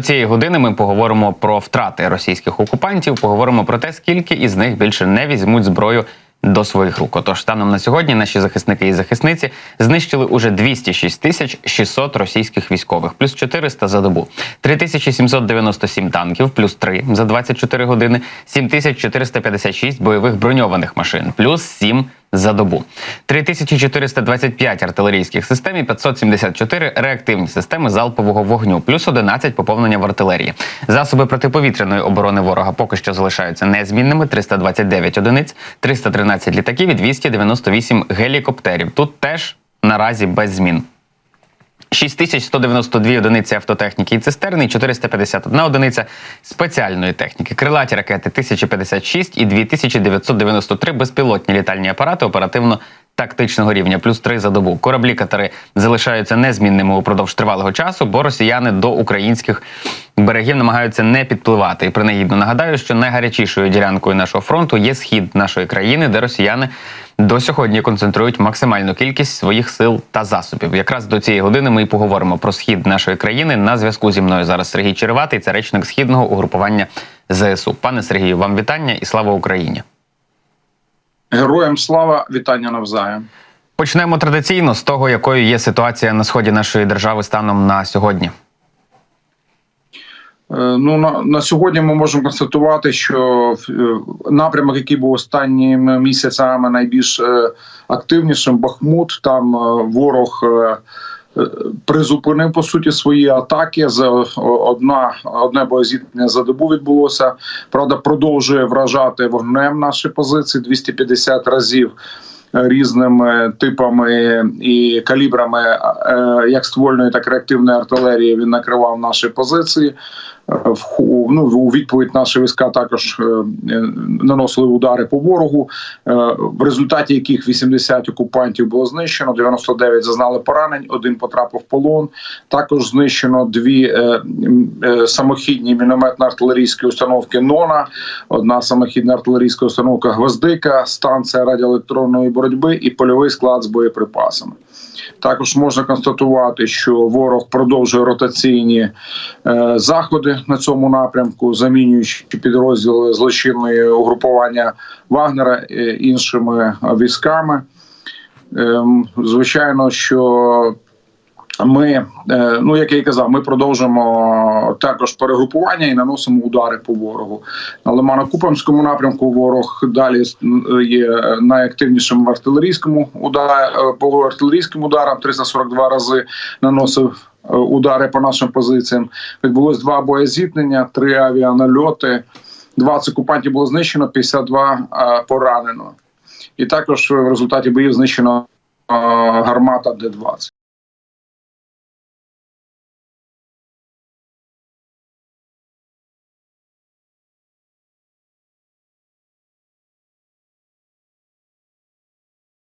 Цієї години ми поговоримо про втрати російських окупантів, поговоримо про те, скільки із них більше не візьмуть зброю. До своїх рук. Отож, станом на сьогодні наші захисники і захисниці знищили уже 206 тисяч 600 російських військових, плюс 400 за добу, 3797 танків, плюс 3 за 24 години, 7456 бойових броньованих машин, плюс 7 за добу, 3425 артилерійських систем і 574 реактивні системи залпового вогню, плюс 11 поповнення в артилерії. Засоби протиповітряної оборони ворога поки що залишаються незмінними: 329 одиниць, 313 літаків і 298 гелікоптерів. Тут теж наразі без змін. 6192 одиниці автотехніки і цистерни, і 451 одиниця спеціальної техніки. Крилаті ракети 1056 і 2993 безпілотні літальні апарати оперативно. Тактичного рівня плюс 3 за добу. Кораблі катери залишаються незмінними упродовж тривалого часу, бо росіяни до українських берегів намагаються не підпливати. І принагідно нагадаю, що найгарячішою ділянкою нашого фронту є схід нашої країни, де росіяни до сьогодні концентрують максимальну кількість своїх сил та засобів. Якраз до цієї години ми і поговоримо про схід нашої країни. На зв'язку зі мною зараз Сергій Череватий, це речник східного угрупування ЗСУ. Пане Сергію, вам вітання і слава Україні. Героям слава вітання навзаєм. Почнемо традиційно з того, якою є ситуація на сході нашої держави станом на сьогодні. Е, Ну на, на сьогодні ми можемо констатувати, що е, напрямок, який був останніми місяцями найбільш е, активнішим, Бахмут, там е, ворог. Е, Призупинив по суті свої атаки. За одна одне боєзіткнення за добу відбулося. Правда, продовжує вражати вогнем наші позиції 250 разів е, різними типами і калібрами, е, як ствольної, так і реактивної артилерії. Він накривав наші позиції. Е, ну, у відповідь наші війська також е, е, наносили удари по ворогу, в результаті яких 80 окупантів було знищено, 99 зазнали поранень, один потрапив в полон. Також знищено дві самохідні мінометно-артилерійські установки НОНА, одна самохідна артилерійська установка Гвоздика, станція радіоелектронної боротьби і польовий склад з боєприпасами. Також можна констатувати, що ворог продовжує ротаційні заходи на цьому напрямку, замінюючи підрозділи злочинної угрупування Вагнера е, іншими військами. Ем, звичайно, що ми, е, ну як я і казав, ми продовжимо також перегрупування і наносимо удари по ворогу. На Лимано-Купамському напрямку ворог далі е, є найактивнішим в артилерійському удар, по артилерійським ударам 342 рази наносив е, удари по нашим позиціям. Відбулось два боєзіткнення, три авіанальоти. 20 окупантів було знищено, 52 е, поранено. І також в результаті боїв знищено е, гармата Д-20.